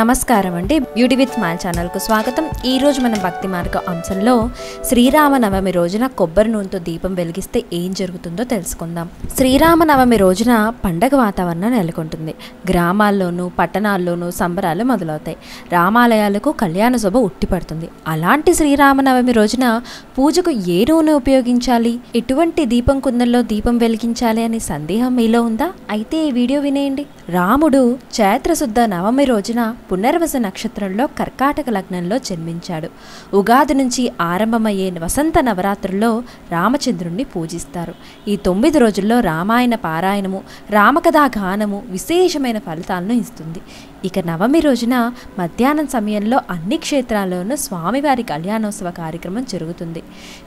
నమస్కారం అండి. Beauty with smile ఛానల్కు స్వాగతం. ఈరోజు మన భక్తి మార్గ అంశంలో శ్రీరామనవమి రోజున కొబ్బరి నూనెతో దీపం వెలిగిస్తే ఏం జరుగుతుందో తెలుసుకుందాం. శ్రీరామనవమి రోజున పండగ వాతావరణం నెలకొంటుంది. గ్రామాల్లోనూ పట్టణాల్లోనూ సంబరాలు మొదలవుతాయి. రామాలయాలకు కళ్యాణ శోభ ఉట్టిపడుతుంది అలాంటి శ్రీరామనవమి రోజున పూజకు ఏ నూనె ఉపయోగించాలి? ఎటువంటి దీపం కుందంలో దీపం వెలిగించాలి అనే సందేహం మీలో ఉందా? అయితే ఈ వీడియో వినేయండి. రాముడు చైత్రశుద్ధ నవమి రోజున పునర్వస నక్షత్రంలో కర్కాటక లగ్నంలో జన్మించాడు. ఉగాది నుంచి ఆరంభమయ్యే వసంత నవరాత్రుల్లో రామచంద్రుణ్ణి పూజిస్తారు. ఈ తొమ్మిది రోజుల్లో రామాయణ పారాయణము రామకథా గానము విశేషమైన ఫలితాలను ఇస్తుంది. ఇక నవమి రోజున మధ్యాహ్నం సమయంలో అన్ని క్షేత్రాల్లోనూ స్వామివారి కళ్యాణోత్సవ కార్యక్రమం జరుగుతుంది.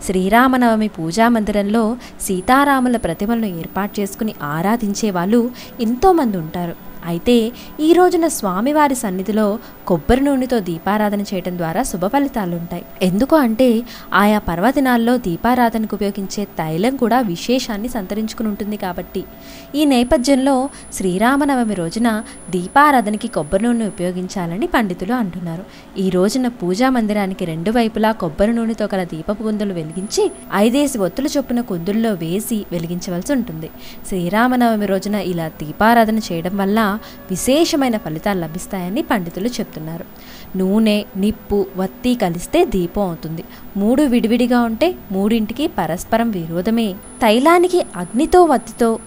శ్రీరామనవమి పూజా మందిరంలో సీతారాముల ప్రతిమలను ఏర్పాటు చేసుకుని ఆరాధించే వాళ్ళు ఎంతోమంది ఉంటారు. అయితే ఈ రోజున స్వామివారి సన్నిధిలో కొబ్బరి నూనెతో దీపారాధన చేయడం ద్వారా శుభ ఫలితాలు ఉంటాయి. ఎందుకు అంటే ఆయా పర్వదినాల్లో దీపారాధనకు ఉపయోగించే తైలం కూడా విశేషాన్ని సంతరించుకుని ఉంటుంది కాబట్టి. ఈ నేపథ్యంలో శ్రీరామనవమి రోజున దీపారాధనకి కొబ్బరి నూనె ఉపయోగించాలని పండితులు అంటున్నారు. ఈ రోజున పూజా మందిరానికి రెండు వైపులా కొబ్బరి నూనెతో గల దీపపు గుందులు వెలిగించి ఐదేసి ఒత్తుల చొప్పున కుందుల్లో వేసి వెలిగించవలసి ఉంటుంది. శ్రీరామనవమి రోజున ఇలా దీపారాధన చేయడం వల్ల విశేషమైన ఫలితాలు లభిస్తాయని పండితులు చెప్తున్నారు. నూనె నిప్పు వత్తి కలిస్తే దీపం అవుతుంది. మూడు విడివిడిగా ఉంటే మూడింటికి పరస్పరం విరోధమే. తైలానికి అగ్నితో వత్తితో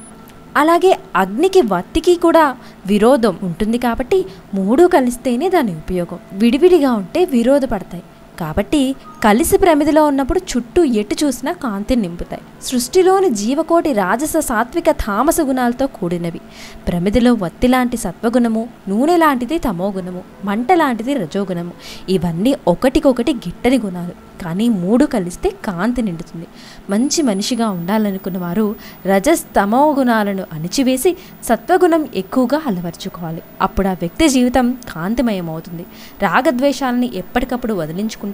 అలాగే అగ్నికి వత్తికి కూడా విరోధం ఉంటుంది కాబట్టి మూడు కలిస్తేనే దాని ఉపయోగం. విడివిడిగా ఉంటే విరోధపడతాయి. కాబట్టి కలిసి ప్రమిదిలో ఉన్నప్పుడు చుట్టూ ఎటు చూసినా కాంతిని నింపుతాయి. సృష్టిలోని జీవకోటి రాజస సాత్విక తామస గుణాలతో కూడినవి. ప్రమిదిలో వత్తి లాంటి సత్వగుణము నూనె లాంటిది తమో గుణము మంట లాంటిది రజోగుణము. ఇవన్నీ ఒకటికొకటి గిట్టని గుణాలు. కానీ మూడు కలిస్తే కాంతి నిండుతుంది. మంచి మనిషిగా ఉండాలనుకున్న వారు రజస్ తమో గుణాలను అణిచివేసి సత్వగుణం ఎక్కువగా అలవర్చుకోవాలి. అప్పుడు ఆ వ్యక్తి జీవితం కాంతిమయం అవుతుంది రాగద్వేషాలని ఎప్పటికప్పుడు వదిలించుకుంటే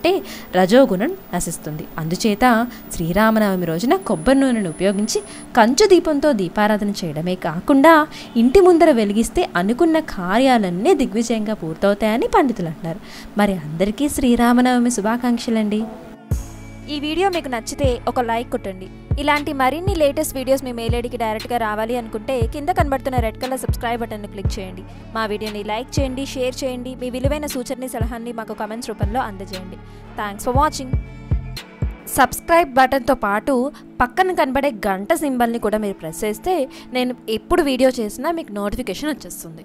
రజోగుణం నశిస్తుంది. అందుచేత శ్రీరామనవమి రోజున కొబ్బరి నూనెను ఉపయోగించి కంచు దీపంతో దీపారాధన చేయడమే కాకుండా ఇంటి ముందర వెలిగిస్తే అనుకున్న కార్యాలన్నీ దిగ్విజయంగా పూర్తవుతాయని పండితులు అంటున్నారు. మరి అందరికీ శ్రీరామనవమి శుభాకాంక్షలండి. ఈ వీడియో మీకు నచ్చితే ఒక లైక్ కొట్టండి. ఇలాంటి మరిన్ని లేటెస్ట్ వీడియోస్ మీ మెయిల్ ఐడికి డైరెక్ట్గా రావాలి అనుకుంటే కింద కనబడుతున్న రెడ్ కలర్ సబ్స్క్రైబ్ బటన్ను క్లిక్ చేయండి. మా వీడియోని లైక్ చేయండి షేర్ చేయండి మీ విలువైన సూచనని సలహాన్ని మాకు కమెంట్స్ రూపంలో అందజేయండి. థ్యాంక్స్ ఫర్ వాచింగ్ సబ్స్క్రైబ్ బటన్తో పాటు పక్కన కనబడే గంట సింబల్ని కూడా మీరు ప్రెస్ చేస్తే నేను ఎప్పుడు వీడియో చేసినా మీకు నోటిఫికేషన్ వచ్చేస్తుంది.